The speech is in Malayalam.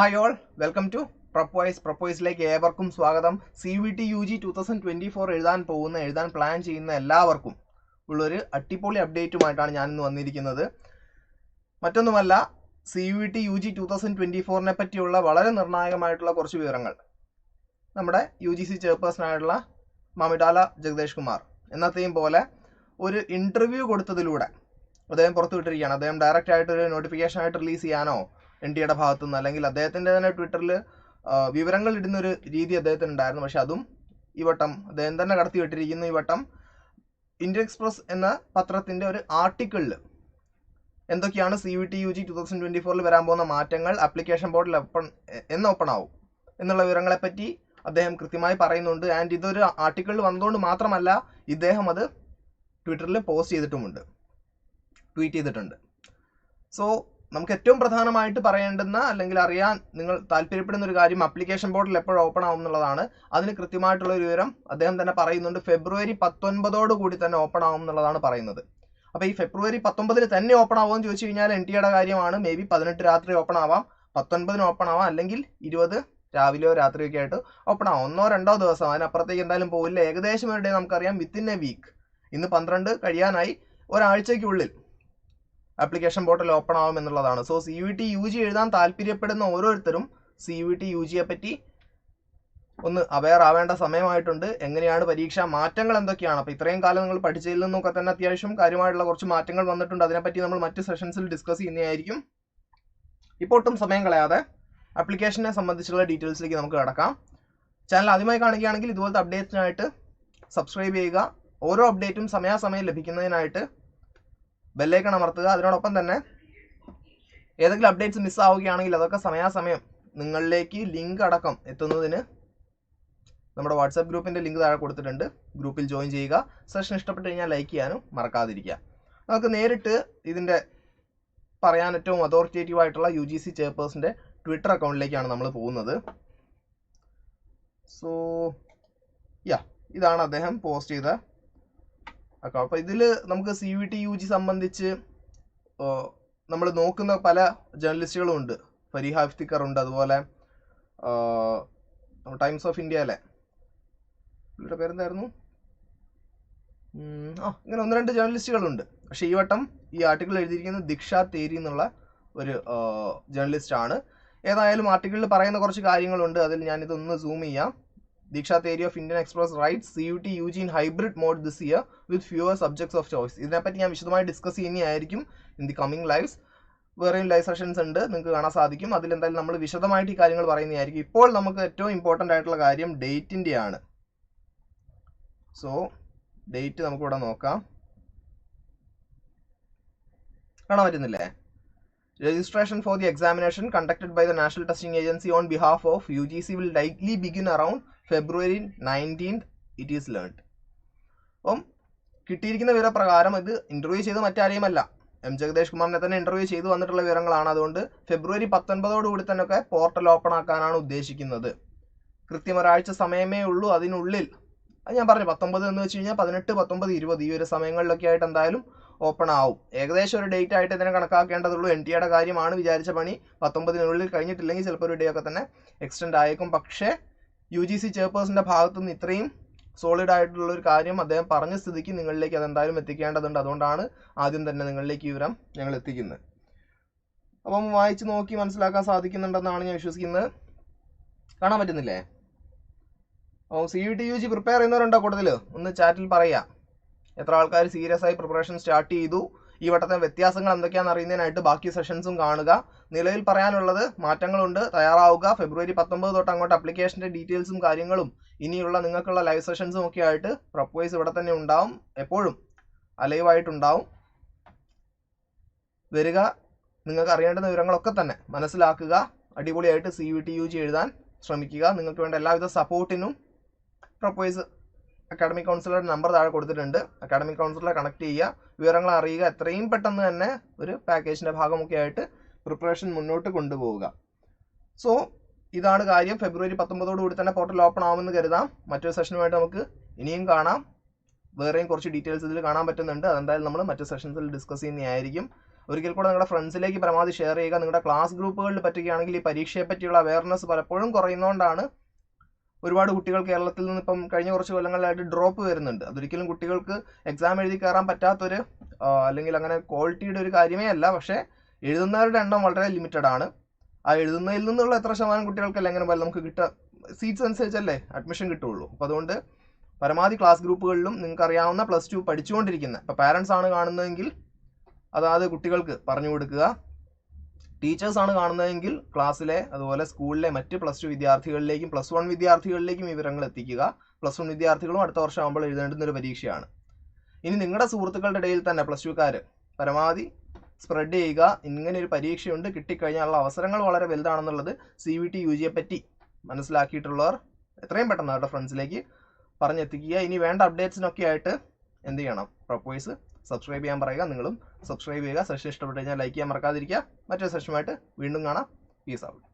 ഹായ് ഓൾ വെൽക്കം ടു പ്രപ്പോയ്സ് പ്രപ്പോയ്സിലേക്ക് ഏവർക്കും സ്വാഗതം. C V T U G two thousand twenty four എഴുതാൻ പോകുന്ന എഴുതാൻ പ്ലാൻ ചെയ്യുന്ന എല്ലാവർക്കും ഉള്ളൊരു അട്ടിപ്പൊളി അപ്ഡേറ്റുമായിട്ടാണ് ഞാനിന്ന് വന്നിരിക്കുന്നത്. മറ്റൊന്നുമല്ല C V T U G two thousand twenty ഫോറിനെ പറ്റിയുള്ള വളരെ നിർണായകമായിട്ടുള്ള കുറച്ച് വിവരങ്ങൾ. നമ്മുടെ യു ജി സി ചെയർപേഴ്സണായിട്ടുള്ള മാമിഡാല ജഗദേഷ് കുമാർ. എന്നത്തെയും പോലെ ഒരു ഇന്റർവ്യൂ കൊടുത്തതിലൂടെ അദ്ദേഹം പുറത്തുവിട്ടിരിക്കുകയാണ്. അദ്ദേഹം ഡയറക്റ്റ് ആയിട്ട് ഒരു നോട്ടിഫിക്കേഷനായിട്ട് റിലീസ് ചെയ്യാനോ എൻ ഡിയുടെ ഭാഗത്തു നിന്ന് അല്ലെങ്കിൽ അദ്ദേഹത്തിന്റെ തന്നെ ട്വിറ്ററിൽ വിവരങ്ങൾ ഇടുന്ന ഒരു രീതി അദ്ദേഹത്തിന് ഉണ്ടായിരുന്നു പക്ഷെ അതും ഈ വട്ടം അദ്ദേഹം തന്നെ കടത്തിവിട്ടിരിക്കുന്നു ഈ വട്ടം ഇന്ത്യൻ എക്സ്പ്രസ് എന്ന പത്രത്തിന്റെ ഒരു ആർട്ടിക്കിളിൽ എന്തൊക്കെയാണ് C V T U G two thousand twenty ഫോറിൽ വരാൻ പോകുന്ന മാറ്റങ്ങൾ ആപ്ലിക്കേഷൻ ബോർഡിൽ ഓപ്പൺ എന്ന് ഓപ്പൺ ആവും എന്നുള്ള വിവരങ്ങളെപ്പറ്റി അദ്ദേഹം കൃത്യമായി പറയുന്നുണ്ട്. ആൻഡ് ഇതൊരു ആർട്ടിക്കിളിൽ വന്നതുകൊണ്ട് മാത്രമല്ല ഇദ്ദേഹം അത് ട്വിറ്ററിൽ പോസ്റ്റ് ചെയ്തിട്ടുമുണ്ട് ട്വീറ്റ് ചെയ്തിട്ടുണ്ട്. സോ നമുക്ക് ഏറ്റവും പ്രധാനമായിട്ട് പറയേണ്ടുന്ന അല്ലെങ്കിൽ അറിയാൻ നിങ്ങൾ താല്പര്യപ്പെടുന്ന ഒരു കാര്യം അപ്ലിക്കേഷൻ ബോർഡിൽ എപ്പോഴും ഓപ്പൺ ആവും എന്നുള്ളതാണ്. അതിന് കൃത്യമായിട്ടുള്ള ഒരു വിവരം അദ്ദേഹം തന്നെ പറയുന്നുണ്ട്. ഫെബ്രുവരി പത്തൊൻപതോട് കൂടി തന്നെ ഓപ്പൺ ആവും എന്നുള്ളതാണ് പറയുന്നത്. അപ്പോൾ ഈ ഫെബ്രുവരി പത്തൊമ്പതിന് തന്നെ ഓപ്പൺ ആവുമെന്ന് ചോദിച്ചു കഴിഞ്ഞാൽ എൻ ടിയുടെ കാര്യമാണ്. മേ ബി പതിനെട്ട് രാത്രി ഓപ്പൺ ആവാം. പത്തൊൻപതിന് ഓപ്പൺ ആവാം. അല്ലെങ്കിൽ ഇരുപത് രാവിലെയോ രാത്രിയൊക്കെ ആയിട്ട് ഓപ്പൺ ആവാം. ഒന്നോ രണ്ടോ ദിവസം. അതിനപ്പുറത്തേക്ക് എന്തായാലും പോകില്ല ഏകദേശം ഒരു ഡേ നമുക്കറിയാം. വിത്തിൻ എ വീക്ക് ഇന്ന് പന്ത്രണ്ട് കഴിയാനായി. ഒരാഴ്ചയ്ക്കുള്ളിൽ. ആപ്ലിക്കേഷൻ പോർട്ടൽ ഓപ്പൺ ആവും എന്നുള്ളതാണ്. So C V T U G എഴുതാൻ താല്പര്യപ്പെടുന്ന ഓരോരുത്തരും സി വി ടി യു ജിയെ പറ്റി ഒന്ന് അവെയർ ആവേണ്ട സമയമായിട്ടുണ്ട്. എങ്ങനെയാണ് പരീക്ഷാ മാറ്റങ്ങൾ എന്തൊക്കെയാണ്? അപ്പോൾ ഇത്രയും കാലം നിങ്ങൾ പഠിച്ചതിൽ നിന്നൊക്കെ തന്നെ അത്യാവശ്യം കാര്യമായിട്ടുള്ള കുറച്ച് മാറ്റങ്ങൾ വന്നിട്ടുണ്ട്. അതിനെപ്പറ്റി നമ്മൾ മറ്റ് സെഷൻസിൽ ഡിസ്കസ് ചെയ്യുന്നതായിരിക്കും. ഇപ്പോൾ ഒട്ടും സമയം കളയാതെ ആപ്ലിക്കേഷനെ സംബന്ധിച്ചുള്ള ഡീറ്റെയിൽസിലേക്ക് നമുക്ക് കിടക്കാം. ചാനൽ ആദ്യമായി കാണുകയാണെങ്കിൽ ഇതുപോലത്തെ അപ്ഡേറ്റ്സിനായിട്ട് സബ്സ്ക്രൈബ് ചെയ്യുക. ഓരോ അപ്ഡേറ്റും സമയാസമയം ലഭിക്കുന്നതിനായിട്ട് ബെല്ലൈക്കൺ അമർത്തുക. അതിനോടൊപ്പം തന്നെ ഏതെങ്കിലും അപ്ഡേറ്റ്സ് മിസ്സാവുകയാണെങ്കിൽ അതൊക്കെ സമയാസമയം നിങ്ങളിലേക്ക് ലിങ്ക് അടക്കം എത്തുന്നതിന് നമ്മുടെ വാട്സാപ്പ് ഗ്രൂപ്പിന്റെ ലിങ്ക് താഴെ കൊടുത്തിട്ടുണ്ട്. ഗ്രൂപ്പിൽ ജോയിൻ ചെയ്യുക. സെഷൻ ഇഷ്ടപ്പെട്ട് കഴിഞ്ഞാൽ ലൈക്ക് ചെയ്യാനും മറക്കാതിരിക്കുക. നമുക്ക് നേരിട്ട് ഇതിന്റെ പറയാൻ ഏറ്റവും അതോറിറ്റേറ്റീവ് ആയിട്ടുള്ള യു ജി സി ചെയർപേഴ്സിന്റെ ട്വിറ്റർ അക്കൗണ്ടിലേക്കാണ് നമ്മൾ പോകുന്നത്. സോ യാ ഇതാണ് അദ്ദേഹം പോസ്റ്റ് ചെയ്ത അക്കൗണ്ട് അപ്പോൾ ഇതിൽ നമുക്ക് C V T U G സംബന്ധിച്ച് നമ്മൾ നോക്കുന്ന പല ജേർണലിസ്റ്റുകളും ഉണ്ട്. ഫരീഹ ഇഫ്തിക്കർ ഉണ്ട് അതുപോലെ ടൈംസ് ഓഫ് ഇന്ത്യയിലെ പുള്ളിയുടെ പേരെന്തായിരുന്നു? ആ ഇങ്ങനെ ഒന്ന് രണ്ട് ജേർണലിസ്റ്റുകളുണ്ട് പക്ഷേ ഈ വട്ടം ഈ ആർട്ടിക്കിൾ എഴുതിയിരിക്കുന്നത് ദീക്ഷ തേരി എന്നുള്ള ഒരു ജേർണലിസ്റ്റ് ആണ് ഏതായാലും ആർട്ടിക്കിളിൽ പറയുന്ന കുറച്ച് കാര്യങ്ങളുണ്ട്. അതിൽ ഞാനിതൊന്ന് സൂം ചെയ്യാം. Deeksha Teri of Indian Express write C U T U G in hybrid mode this year with fewer subjects of choice ഇതിനെപ്പറ്റി ഞാൻ വിശദമായി ഡിസ്കസ് ചെയ്യുന്നതായിരിക്കും ഇൻ ദി കമ്മിങ് ലൈവ്സ് വേറെയും ലൈവ് സെഷൻസ് ഉണ്ട് നിങ്ങൾക്ക് കാണാൻ സാധിക്കും. അതിലെന്തായാലും നമ്മൾ വിശദമായിട്ട് ഈ കാര്യങ്ങൾ പറയുന്നതായിരിക്കും. ഇപ്പോൾ നമുക്ക് ഏറ്റവും ഇമ്പോർട്ടന്റ് ആയിട്ടുള്ള കാര്യം ഡേറ്റിന്റെ ആണ്. സോ ഡേറ്റ് നമുക്കിവിടെ നോക്കാം. കാണാൻ പറ്റുന്നില്ലേ? Registration for the examination conducted by the national testing agency on behalf of U G C will around February nineteenth it is learned അപ്പം കിട്ടിയിരിക്കുന്ന വിവരപ്രകാരം ഇത് ഇന്റർവ്യൂ ചെയ്ത് മറ്റാരെയുമല്ല. എം ജഗദേഷ് കുമാറിനെ തന്നെ ഇന്റർവ്യൂ ചെയ്ത് വന്നിട്ടുള്ള വിവരങ്ങളാണ്. അതുകൊണ്ട് ഫെബ്രുവരി പത്തൊൻപതോടുകൂടി തന്നെ ഒക്കെ പോർട്ടൽ ഓപ്പൺ ആക്കാനാണ് ഉദ്ദേശിക്കുന്നത്. കൃത്യം ഒരാഴ്ച സമയമേ ഉള്ളൂ അതിനുള്ളിൽ. അത് ഞാൻ പറഞ്ഞു പത്തൊമ്പത് എന്ന് വെച്ച് കഴിഞ്ഞാൽ പതിനെട്ട് പത്തൊമ്പത് ഇരുപത് ഈ ഒരു സമയങ്ങളിലൊക്കെ ആയിട്ട് എന്തായാലും ഓപ്പൺ ആവും ഏകദേശം ഒരു ഡേറ്റ് ആയിട്ട് ഇതിനെ കണക്കാക്കേണ്ടതുള്ളൂ. എൻ ടി എയുടെ കാര്യമാണ് വിചാരിച്ച പണി. പത്തൊമ്പതിനുള്ളിൽ കഴിഞ്ഞിട്ടില്ലെങ്കിൽ ചിലപ്പോൾ ഒരു ഡേ ഒക്കെ തന്നെ എക്സ്റ്റെൻഡ് ആയേക്കും. പക്ഷേ യു ജി സി ചെയർപേഴ്സന്റെ ഭാഗത്തുനിന്ന് ഇത്രയും സോളിഡ് ആയിട്ടുള്ള ഒരു കാര്യം അദ്ദേഹം പറഞ്ഞ സ്ഥിതിക്ക് നിങ്ങളിലേക്ക് അതെന്തായാലും എത്തിക്കേണ്ടതുണ്ട്. അതുകൊണ്ടാണ് ആദ്യം തന്നെ നിങ്ങളിലേക്ക് വിവരം ഞങ്ങൾ എത്തിക്കുന്നത്. അപ്പം വായിച്ച് നോക്കി മനസ്സിലാക്കാൻ സാധിക്കുന്നുണ്ടെന്നാണ് ഞാൻ വിശ്വസിക്കുന്നത്. കാണാൻ പറ്റുന്നില്ലേ? ഓ C U T U G prepare ചെയ്യുന്നവരുണ്ടോ കൂടുതൽ ഒന്ന് ചാറ്റിൽ പറയാം. എത്ര ആൾക്കാർ സീരിയസ് ആയി പ്രിപ്പറേഷൻ സ്റ്റാർട്ട് ചെയ്തു? ഈ വട്ടത്തെ വ്യത്യാസങ്ങൾ എന്തൊക്കെയാണെന്ന് അറിയുന്നതിനായിട്ട് ബാക്കി സെഷൻസും കാണുക. നിലവിൽ പറയാനുള്ളത് മാറ്റങ്ങളുണ്ട്. തയ്യാറാവുക. ഫെബ്രുവരി പത്തൊമ്പത് തൊട്ട് അങ്ങോട്ട് അപ്ലിക്കേഷന്റെ ഡീറ്റെയിൽസും കാര്യങ്ങളും ഇനിയുള്ള നിങ്ങൾക്കുള്ള ലൈവ് സെഷൻസും ഒക്കെ ആയിട്ട് പ്രപ്പോയ്സ് ഇവിടെ തന്നെ ഉണ്ടാവും. എപ്പോഴും അലൈവായിട്ടുണ്ടാവും വരിക നിങ്ങൾക്ക് അറിയേണ്ടുന്ന വിവരങ്ങളൊക്കെ തന്നെ മനസ്സിലാക്കുക. അടിപൊളിയായിട്ട് C V T U G എഴുതാൻ ശ്രമിക്കുക. നിങ്ങൾക്ക് വേണ്ട എല്ലാവിധ സപ്പോർട്ടിനും പ്രപ്പോയ്സ് അക്കാഡമിക് കൗൺസിലറുടെ നമ്പർ താഴെ കൊടുത്തിട്ടുണ്ട്. അക്കാഡമിക് കൗൺസിലറെ കണക്ട് ചെയ്യുക. വിവരങ്ങൾ അറിയുക. എത്രയും പെട്ടെന്ന് തന്നെ ഒരു പാക്കേജിന്റെ ഭാഗമൊക്കെ ആയിട്ട് പ്രിപ്പറേഷൻ മുന്നോട്ട് കൊണ്ടുപോവുക. സോ ഇതാണ് കാര്യം. ഫെബ്രുവരി പത്തൊമ്പതോട് കൂടി തന്നെ പോർട്ടൽ ഓപ്പൺ ആവുമെന്ന് കരുതാം. മറ്റൊരു സെഷനുമായിട്ട് നമുക്ക് ഇനിയും കാണാം. വേറെയും കുറച്ച് ഡീറ്റെയിൽസ് ഇതിൽ കാണാൻ പറ്റുന്നുണ്ട്. അതെന്തായാലും നമ്മൾ മറ്റു സെഷൻസിൽ ഡിസ്കസ് ചെയ്യുന്നതായിരിക്കും ഒരിക്കൽ കൂടെ നിങ്ങളുടെ ഫ്രണ്ട്സിലേക്ക് പരമാവധി ഷെയർ ചെയ്യുക. നിങ്ങളുടെ ക്ലാസ് ഗ്രൂപ്പുകളിൽ പറ്റുകയാണെങ്കിൽ ഈ പരീക്ഷയെ പറ്റിയുള്ള അവയർനെസ് പലപ്പോഴും കുറയുന്നതുകൊണ്ടാണ് ഒരുപാട് കുട്ടികൾ കേരളത്തിൽ നിന്ന് ഇപ്പം കഴിഞ്ഞ കുറച്ച് കൊല്ലങ്ങളിലായിട്ട് ഡ്രോപ്പ് വരുന്നുണ്ട്. അതൊരിക്കലും കുട്ടികൾക്ക് എക്സാം എഴുതി കയറാൻ പറ്റാത്തൊരു അല്ലെങ്കിൽ അങ്ങനെ ക്വാളിറ്റിയുടെ ഒരു കാര്യമേ അല്ല. പക്ഷേ എഴുതുന്നവരുടെ എണ്ണം വളരെ ലിമിറ്റഡ് ആണ്. ആ എഴുതുന്നതിൽ നിന്നുള്ള എത്ര ശതമാനം കുട്ടികൾക്കല്ല എങ്ങനെ പോലെ നമുക്ക് കിട്ട സീറ്റ്സ് അനുസരിച്ചല്ലേ അഡ്മിഷൻ കിട്ടുള്ളൂ അപ്പോൾ അതുകൊണ്ട് പരമാവധി ക്ലാസ് ഗ്രൂപ്പുകളിലും നിങ്ങൾക്ക് അറിയാവുന്ന പ്ലസ് ടു പഠിച്ചുകൊണ്ടിരിക്കുന്ന ഇപ്പോൾ പാരൻസ് ആണ് കാണുന്നതെങ്കിൽ അതാത് കുട്ടികൾക്ക് പറഞ്ഞു കൊടുക്കുക. ടീച്ചേഴ്സ് ആണ് കാണുന്നതെങ്കിൽ ക്ലാസ്സിലെ അതുപോലെ സ്കൂളിലെ മറ്റ് പ്ലസ് ടു വിദ്യാർത്ഥികളിലേക്കും പ്ലസ് വൺ വിദ്യാർത്ഥികളിലേക്കും വിവരങ്ങൾ എത്തിക്കുക. പ്ലസ് വൺ വിദ്യാർത്ഥികളും അടുത്ത വർഷം ആകുമ്പോൾ എഴുതേണ്ടുന്ന ഒരു പരീക്ഷയാണ്. ഇനി നിങ്ങളുടെ സുഹൃത്തുക്കളുടെ ഇടയിൽ തന്നെ പ്ലസ് ടുക്കാർ പരമാവധി സ്പ്രെഡ് ചെയ്യുക. ഇങ്ങനെ ഒരു പരീക്ഷയുണ്ട്. കിട്ടിക്കഴിഞ്ഞാലുള്ള അവസരങ്ങൾ വളരെ വലുതാണെന്നുള്ളത് സി വി ടി യു ജിയെ പറ്റി മനസ്സിലാക്കിയിട്ടുള്ളവർ എത്രയും പെട്ടെന്ന് അവരുടെ ഫ്രണ്ട്സിലേക്ക് പറഞ്ഞെത്തിക്കുക. ഇനി വേണ്ട അപ്ഡേറ്റ്സിനൊക്കെ ആയിട്ട് എന്ത് ചെയ്യണം? പ്രപ്പോയ്സ് സബ്സ്ക്രൈബ് ചെയ്യാൻ പറയുക നിങ്ങളും സബ്സ്ക്രൈബ് ചെയ്യുക. സെഷൻ ഇഷ്ടപ്പെട്ട് കഴിഞ്ഞാൽ ലൈക്ക് ചെയ്യാൻ മറക്കാതിരിക്കുക. മറ്റൊരു സെഷനുമായിട്ട് വീണ്ടും കാണാം. Peace out